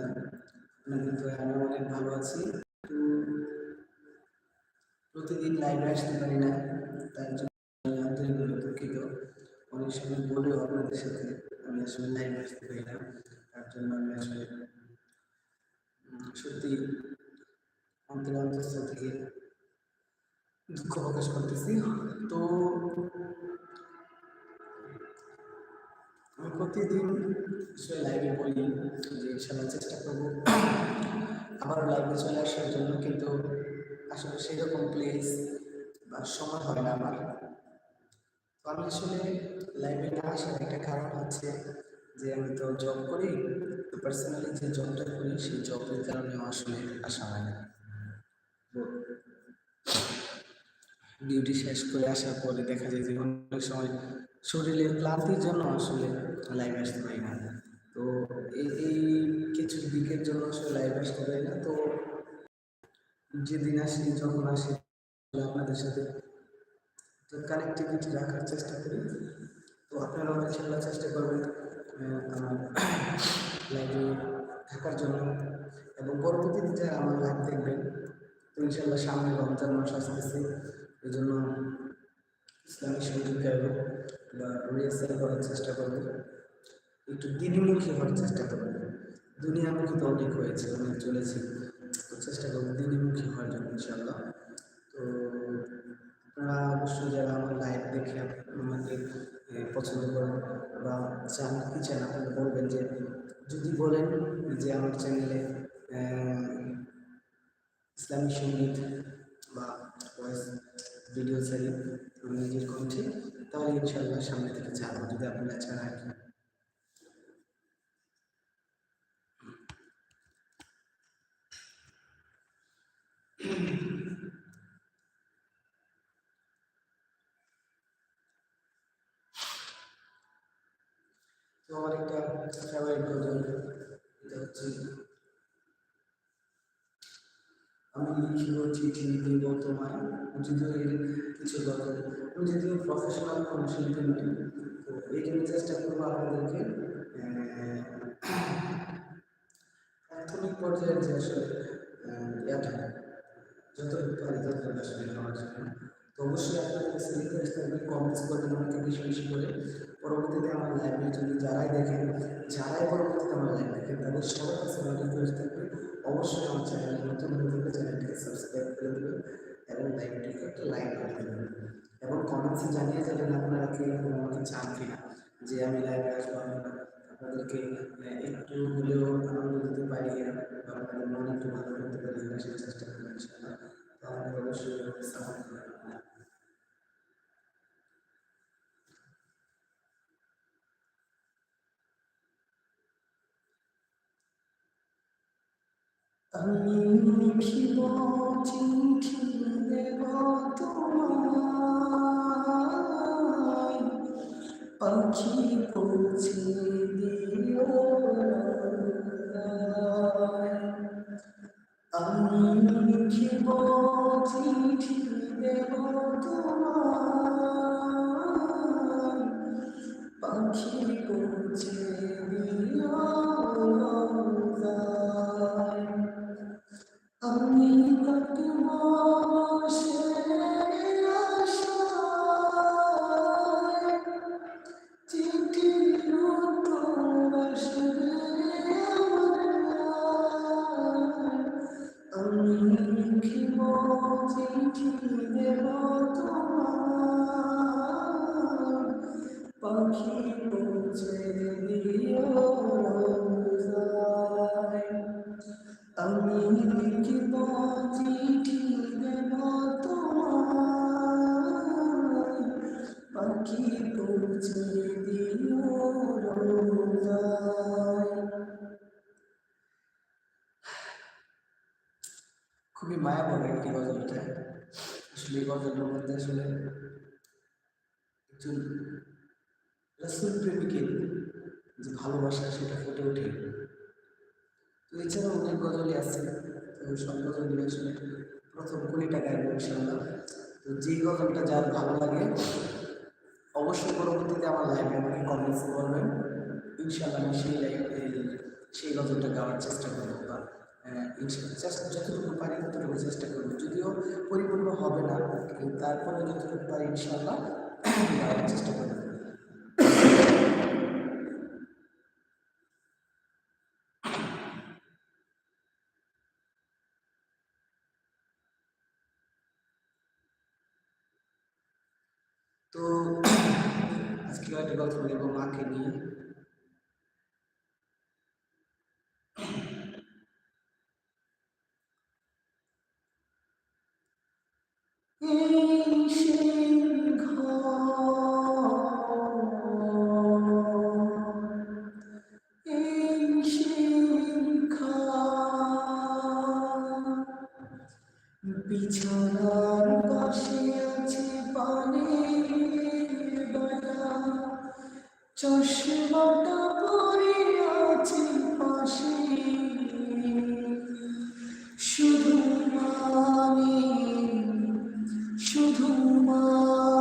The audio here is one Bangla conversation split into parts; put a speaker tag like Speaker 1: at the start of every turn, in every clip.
Speaker 1: আলহামদুলিল্লাহ আপনাদের তো আমি প্রতিদিন লাইভে আসতে পারি না তার জন্য দুঃখিত। অনেক সময় বলেও আপনাদের সাথে আমি আসলে লাইভে আসতে পারি না, তার জন্য আমি আসলে সত্যি অন্তর অন্তঃস্থল থেকে দুঃখ প্রকাশ করতেছি। তো আমি প্রতিদিন আসলে লাইভে বলি, যে ইনশাল্লাহ চেষ্টা করব আবার লাইভে চলে আসার জন্য, কিন্তু আসলে সেরকম প্লেস বা সময় হয় না আমার। আমি আসলে লাইভে না আসার একটা কারণ হচ্ছে যে আমি তো জব করি, তো পার্সোনালি যে জবটা করি, সেই জবের কারণে আসলে আসা হয় না। ডিউটি শেষ করে আসার পরে দেখা যায় যে অনেক সময় শরীরের ক্লান্তির জন্য আসলে লাইভ আসতে পারি না। তো এই এই কিছু দিকের জন্য আসলে লাইভ আসতে পারি না। তো যেদিন আসি, যখন আসি আপনাদের সাথে তো কানেক্টিভিটি রাখার চেষ্টা করি। তো আপনারা আপনারাও ইনশাল্লাহ চেষ্টা করবেন আমার লাইভে থাকার জন্য। এবং পরবর্তীতে যারা আমার লাইভ দেখবেন, তো ইনশাল্লাহ সামনে রমজান মাস আসতেছে। এই জন্য ইসলামী সংগীত গাইব। বা রিহার্সাল করার চেষ্টা করব, একটু দিনমুখী হওয়ার চেষ্টা করব। দুনিয়ামুখী তো অনেক হয়েছে, অনেক চলেছে। তো চেষ্টা করব দিনমুখী হওয়ার জন্য ইনশাল্লাহ তো আপনারা অবশ্যই যারা আমার লাইভ দেখে আমাকে পছন্দ করেন বা চান, কি চান, আপনারা বলবেন যে, যদি বলেন যে আমার চ্যানেলে ইসলামী সংগীত বা ভিডিও আমি নিজের কণ্ঠে, তাহলে ইনশাল্লাহ সামনে থেকে ছাড়বো যদি আপনারা তো আমার একটা ফেভারিট গজল, এটা হচ্ছে, আমি লিখিব চিঠি দিব তোমায়। এর কিছু গজল? আমি যদিও প্রফেশনাল কোনো তো এই জন্য চেষ্টা করব আপনাদেরকে প্রাথমিক পর্যায়ের যে আসলে যতটুকু পারি ততটুকু আসলে নেওয়ার জন্য। তো অবশ্যই আপনাদের কাছে রিকোয়েস্ট থাকবে কমেন্টস করবেন আমাকে বেশি বেশি করে। পরবর্তীতে আমার লাইভে যদি যারাই দেখেন, যারাই পরবর্তীতে আমার লাইভ দেখেন, তাদের সবার কাছে আমার রিকোয়েস্ট থাকবে, অবশ্যই আমার চ্যানেল নতুন হয়ে চ্যানেলটিকে সাবস্ক্রাইব করে দেবেন এবং লাইভটিকে একটা লাইক করে দেবেন। এবং কমেন্টসে জানিয়ে যাবেন আপনারা কে এরকম আমাকে চান কিনা, যে আমি লাইভে আসব, আমি আপনাদেরকে একটু হলেও আনন্দ দিতে পারি বা আপনাদের মন একটু ভালো করতে পারি সেই চেষ্টা করব ইনশাআল্লাহ। তো আমাকে অবশ্যই সাপোর্ট করবেন। আমি লিখিব চিঠি দেব তোমায়। পাখি পৌঁছে দিও রায়। আমি লিখিব চিঠি দেব তোমায় লিখিব চিঠি দেব তোমার পাখি পৌঁছে দিও আমি লিখিব চিঠি দেব তোমার পাখি খুবই মায়াবন একটি গজলটা আসলে এই গজলের মধ্যে আসলে একজন রসুল প্রেমিকের যে ভালোবাসা সেটা ফুটে ওঠে। তো এছাড়াও অনেক গজলই আছে। তো সব গজলগুলো আসলে প্রথম কুড়ি টাকা ইনশাল্লাহ তো যে গজলটা যার ভালো লাগে, অবশ্যই পরবর্তীতে আমার লাইভে আমাকে কমেন্টস করবেন। ইনশাল্লাহ আমি সেই লাইভ সেই গজলটা গাওয়ার চেষ্টা করব। যতটুকু পারি ততটুকু চেষ্টা করব। যদিও পরিপূর্ণ হবে না, কিন্তু তারপরে যতটুকু পারি ইনশাল্লাহ চেষ্টা করব। তো আজকে একটা কথা বলব মাকে নিয়ে। বিছানার পাশে আছে পানির বেলা চশমাটা পরে আছে পাশে শুধু মানে শুধু মা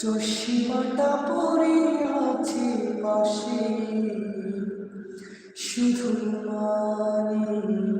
Speaker 1: চশিমাটা পরে আছে পাশে। শুধু মানে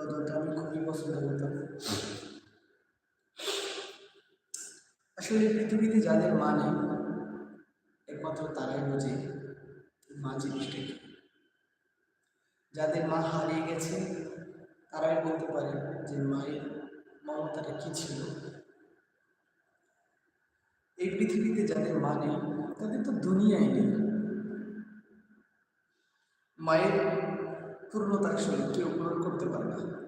Speaker 1: গজলটা আমি খুবই পছন্দ করতাম। আসলে পৃথিবীতে যাদের মা নেই, একমাত্র তারাই বোঝে মা জিনিসটা কি। যাদের মা হারিয়ে গেছে, তারাই বলতে পারে যে মায়ের মমতাটা কি ছিল। এই পৃথিবীতে যাদের মা নেই, তাদের তো দুনিয়ায় নেই। মায়ের পূর্ণতা আসলে কেউ পূরণ করতে পারে না।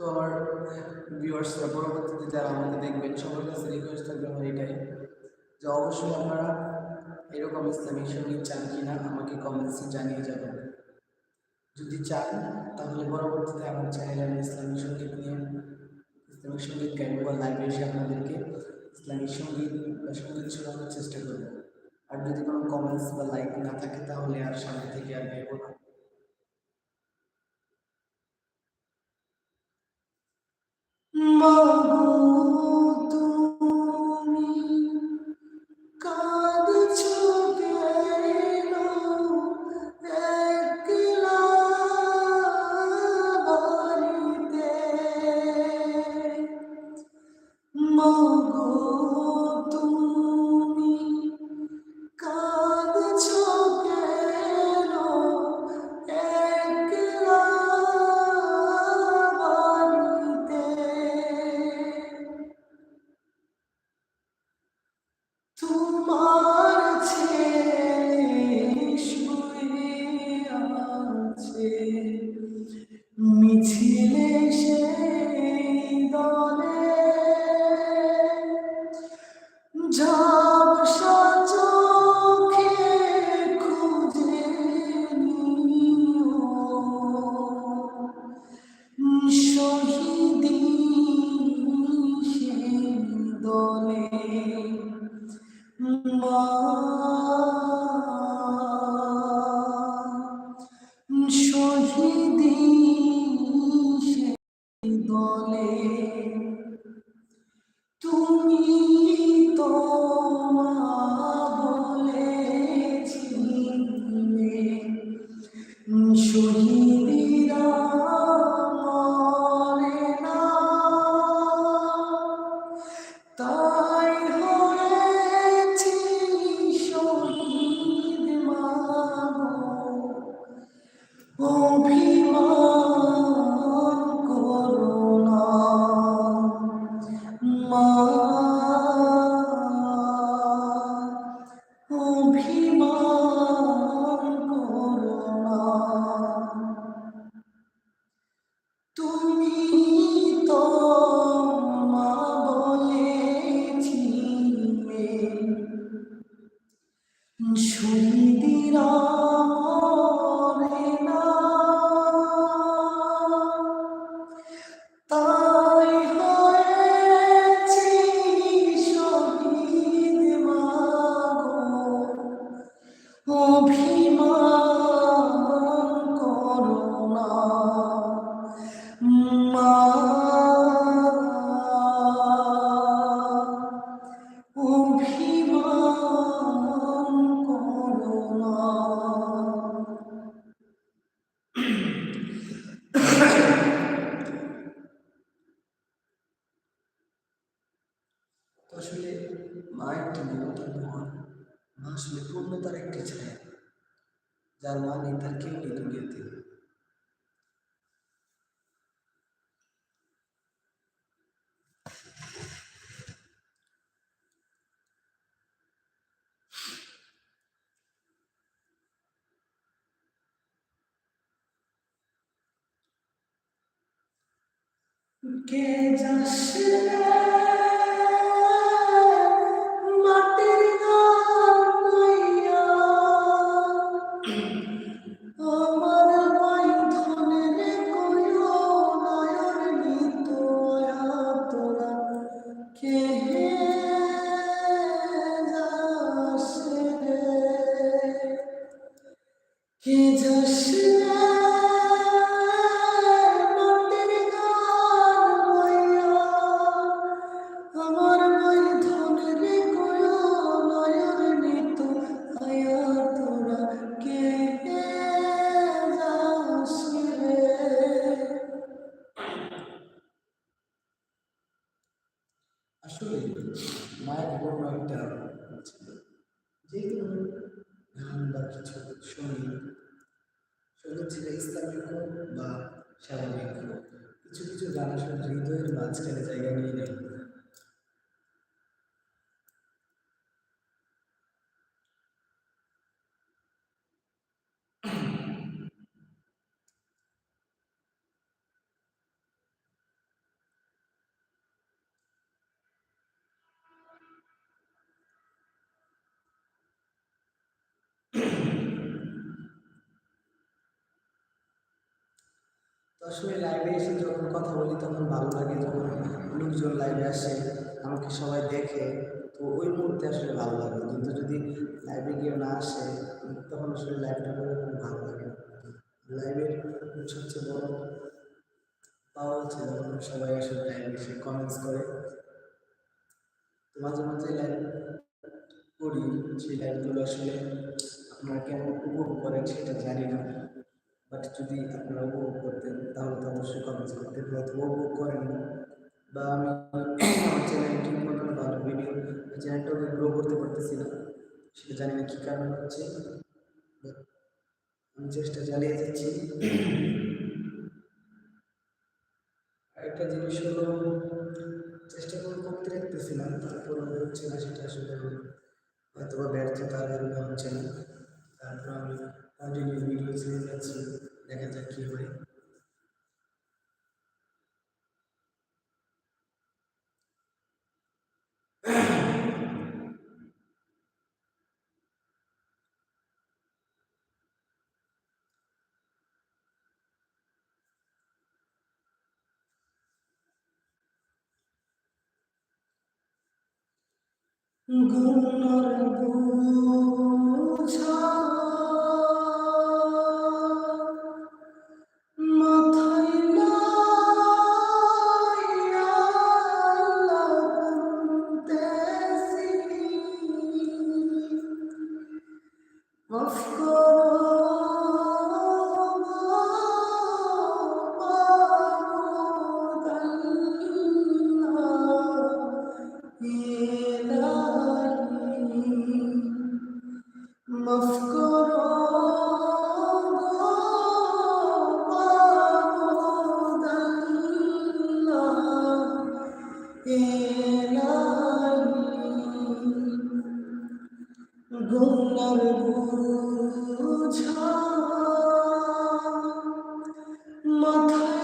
Speaker 1: তো আমার ভিউয়ার্সরা পরবর্তীতে যারা আমাকে দেখবেন সবার কাছে রিকোয়েস্ট থাকবে আমার এটাই যে অবশ্যই আপনারা এরকম ইসলামিক সংগীত চান কি না আমাকে কমেন্টসে জানিয়ে যাবেন। যদি চান, তাহলে পরবর্তীতে আমার চ্যানেলে আমি ইসলামিক সংগীত নিয়ে ইসলামিক সংগীত বা লাইভে এসে আপনাদেরকে ইসলামিক সংগীত বা সংগীত শোনানোর চেষ্টা করব। আর যদি কোনো কমেন্টস বা লাইক না থাকে, তাহলে আর সামনে থেকে আর গাইব না। মাগো 혼자 আসলে পূর্ণতার একটি ছায়া যার মা নেই তার কেউ নেই দুনিয়াতে কে যাচ্ছে মাটির স্বাভাবিক কিছু কিছু গান আসলে হৃদয়ের মাঝখানে জায়গা নিয়ে নেয় আসলে লাইভে এসে যখন কথা বলি, তখন ভালো লাগে যখন লোকজন লাইভে আসে, আমাকে সবাই দেখে, তো ওই মুহূর্তে আসলে ভালো লাগে। কিন্তু যদি লাইভে কেউ না আসে, তখন আসলে লাইভটা করে খুব ভালো লাগে। লাইভের সবচেয়ে বড় পাওয়া হচ্ছে যখন সবাই আসলে লাইভে এসে কমেন্টস করে। মাঝে মাঝে লাইভ করি, সেই লাইভগুলো আসলে আপনারা কেমন উপভোগ করেন সেটা জানি না। বাট যদি আপনারা উপভোগ করতেন, তাহলে তো অবশ্যই কমেন্টস হয়তো উপভোগ করেন বা আমি আমার চ্যানেল ঠিক মতন ভালো ভিডিও চ্যানেলটাকে গ্রো করতে পারতেছি না, সেটা জানি না কী কারণ হচ্ছে। আমি চেষ্টা চালিয়ে যাচ্ছি। আরেকটা জিনিস হলো, চেষ্টা করে করতে রাখতেছি না তারপর হচ্ছে না, সেটা আসলে হয়তো বা ব্যর্থতার কারণে হচ্ছে না। তারপর আমি কন্টিনিউ ভিডিও ছেড়ে যাচ্ছি। দেখা যাক কী হয়। গুণর বুঝা মাথায়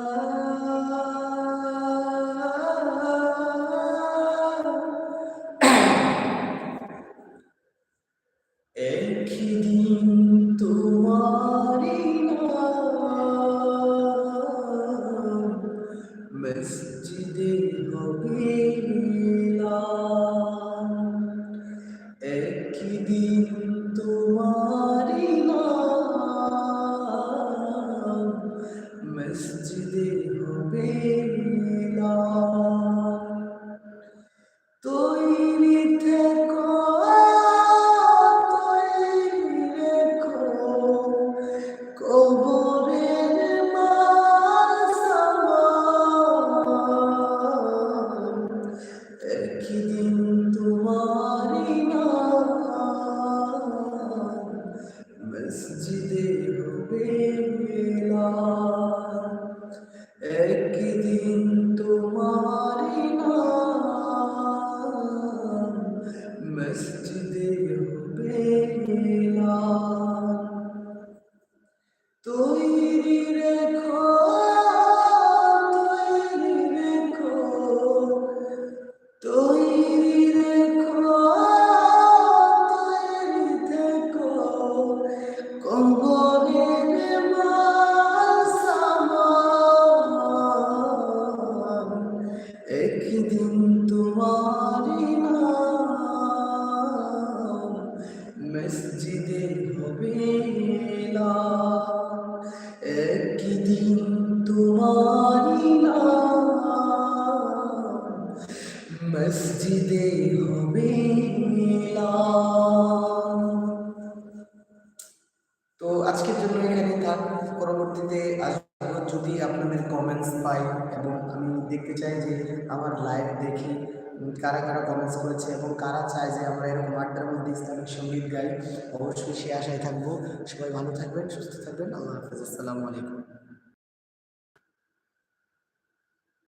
Speaker 1: মসজিদে মসজিদে হবে মেলা একদিন মসজিদে হবে। একদিন তোমারই নাম, মসজিদে হবে। তো আজকের জন্য এখানে থাক, পরবর্তীতে আসব যদি আপনাদের কমেন্টস পাই এবং আমি দেখতে চাই যে আমার লাইভ দেখি কারা কারা কমেন্টস করেছে এবং কারা চায় যে আমরা এরকম আড্ডার মধ্যে ইসলামিক সংগীত গাই, অবশ্যই সে আশায় থাকব। সবাই ভালো থাকবেন, সুস্থ থাকবেন। আল্লাহ হাফিজ। আসসালামু আলাইকুম।